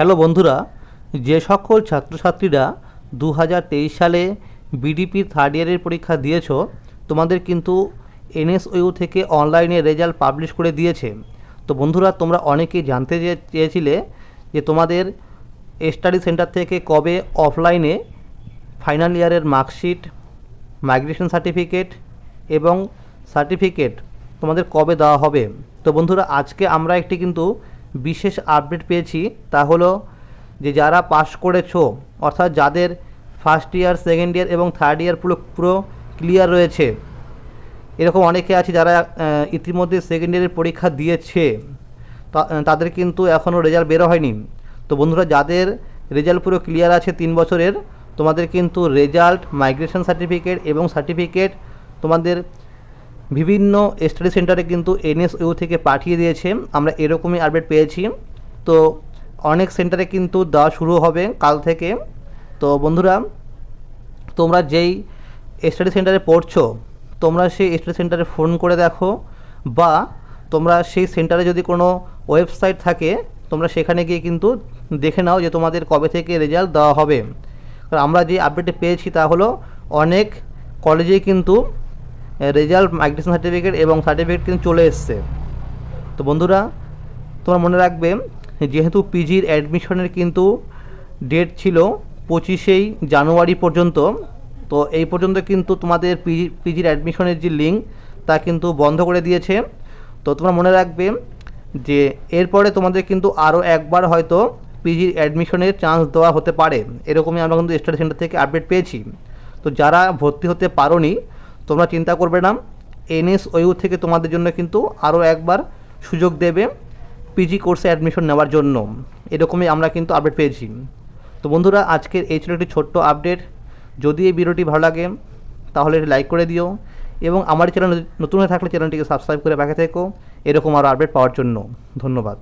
Hello বন্ধুরা, যে সকল ছাত্রছাত্রীরা দু হাজার তেইশ সালে বিডিপি থার্ড ইয়ারের পরীক্ষা দিয়েছ, তোমাদের কিন্তু এনএসইউ থেকে অনলাইনে রেজাল্ট পাবলিশ করে দিয়েছে। তো বন্ধুরা, তোমরা অনেকেই জানতে চেয়েছিলে যে তোমাদের স্টাডি সেন্টার থেকে কবে অফলাইনে ফাইনাল ইয়ারের মার্কশিট মাইগ্রেশন সার্টিফিকেট এবং সার্টিফিকেট তোমাদের কবে দেওয়া হবে। তো বন্ধুরা, আজকে আমরা একটি কিন্তু বিশেষ আপডেট পেয়েছি তা হলো যে যারা পাশ করেছ, অর্থাৎ যাদের ফার্স্ট ইয়ার সেকেন্ড ইয়ার এবং থার্ড ইয়ার পুরো পুরো ক্লিয়ার রয়েছে, এরকম অনেকে আছে যারা ইতিমধ্যে সেকেন্ড ইয়ারের পরীক্ষা দিয়েছে তাদের কিন্তু এখনও রেজাল্ট বেরো হয়নি। তো বন্ধুরা, যাদের রেজাল্ট পুরো ক্লিয়ার আছে তিন বছরের, তোমাদের কিন্তু রেজাল্ট মাইগ্রেশন সার্টিফিকেট এবং সার্টিফিকেট তোমাদের বিভিন্ন স্টাডি সেন্টারে কিন্তু এনএসইউ থেকে পাঠিয়ে দিয়েছে। আমরা এরকমই আপডেট পেয়েছি। তো অনেক সেন্টারে কিন্তু দেওয়া শুরু হবে কাল থেকে। তো বন্ধুরা, তোমরা যেই স্টাডি সেন্টারে পড়ছো, তোমরা সেই স্টাডি সেন্টারে ফোন করে দেখো বা তোমরা সেই সেন্টারে যদি কোনো ওয়েবসাইট থাকে, তোমরা সেখানে গিয়ে কিন্তু দেখে নাও যে তোমাদের কবে থেকে রেজাল্ট দেওয়া হবে। কারণ আমরা যে আপডেটে পেয়েছি তা হলো অনেক কলেজে কিন্তু রেজাল্ট, মাইগ্রেশন সার্টিফিকেট এবং সার্টিফিকেট কিন্তু চলে এসছে। তো বন্ধুরা, তোমরা মনে রাখবে, যেহেতু পিজির অ্যাডমিশনের কিন্তু ডেট ছিল পঁচিশেই জানুয়ারি পর্যন্ত, তো এই পর্যন্ত কিন্তু তোমাদের পিজি পিজির অ্যাডমিশনের যে লিঙ্ক, তা কিন্তু বন্ধ করে দিয়েছে। তো তোমরা মনে রাখবে যে এরপরে তোমাদের কিন্তু আরও একবার হয়তো পিজির অ্যাডমিশনের চান্স দেওয়া হতে পারে। এরকমই আমরা কিন্তু স্টাডি সেন্টার থেকে আপডেট পেয়েছি। তো যারা ভর্তি হতে পারোনি তোমরা চিন্তা করবে না এনএস এনএসওইউ থেকে তোমাদের জন্য কিন্তু আরও একবার সুযোগ দেবে পিজি কোর্সে অ্যাডমিশন নেওয়ার জন্য। এরকমই আমরা কিন্তু আপডেট পেয়েছি। তো বন্ধুরা, আজকের এই ছিল একটি ছোট্ট আপডেট যদি এই ভিডিওটি ভালো লাগে, তাহলে এটি লাইক করে দিও এবং আমার চ্যানেল নতুন হয়ে থাকলে চ্যানেলটিকে সাবস্ক্রাইব করে বাকি থেকো। এরকম আরও আপডেট পাওয়ার জন্য। ধন্যবাদ।